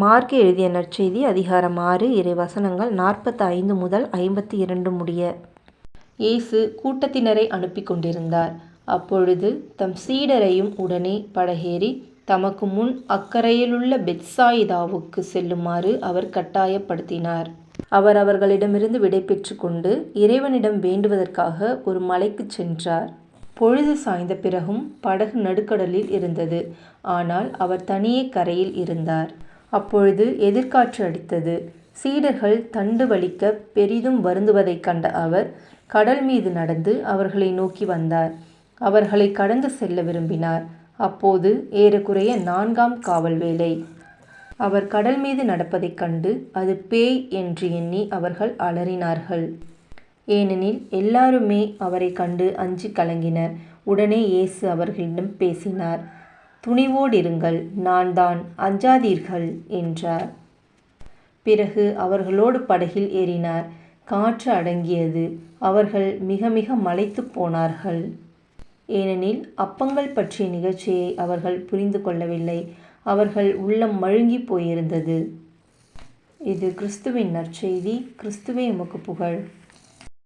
Mark எழுதிய நற்செய்தி அதிகாரம் ஆறு இறை வசனங்கள் நாற்பத்தி ஐந்து முதல் ஐம்பத்தி இரண்டு முடிய. இயேசு கூட்டத்தினரை அனுப்பி கொண்டிருந்தார். அப்பொழுது தம் சீடரையும் உடனே படகேறி தமக்கு முன் அக்கரையிலுள்ள பெத்சாயிதாவுக்கு செல்லுமாறு அவர் கட்டாயப்படுத்தினார். அவர் அவர்களிடமிருந்து விடை கொண்டு இறைவனிடம் வேண்டுவதற்காக ஒரு மலைக்குச் சென்றார். பொழுது சாய்ந்த பிறகும் படகு நடுக்கடலில் இருந்தது. ஆனால் அவர் தனியே கரையில் இருந்தார். அப்பொழுது எதிர்காற்று அடித்தது. சீடர்கள் தண்டு வலிக்க பெரிதும் வருந்துவதைக் கண்ட அவர் கடல் மீது நடந்து அவர்களை நோக்கி வந்தார். அவர்களை கடந்து செல்ல விரும்பினார். அப்போது ஏறக்குறைய நான்காம் காவல் வேலை. அவர் கடல் மீது நடப்பதைக் கண்டு அது பேய் என்று எண்ணி அவர்கள் அலறினார்கள். ஏனெனில் எல்லாருமே அவரை கண்டு அஞ்சி கலங்கினர். உடனே இயேசு அவர்களிடம் பேசினார். துணிவோடிருங்கள் நான் தான் அஞ்சாதீர்கள் என்றார். பிறகு அவர்களோடு படகில் ஏறினார். காற்று அடங்கியது. அவர்கள் மிக மிக மலைத்துப் போனார்கள். ஏனெனில் அப்பங்கள் பற்றிய நிகழ்ச்சியை அவர்கள் புரிந்து கொள்ளவில்லை. அவர்கள் உள்ளம் மழுங்கி போயிருந்தது. இது கிறிஸ்துவின் நற்செய்தி. கிறிஸ்துவே புகழ்.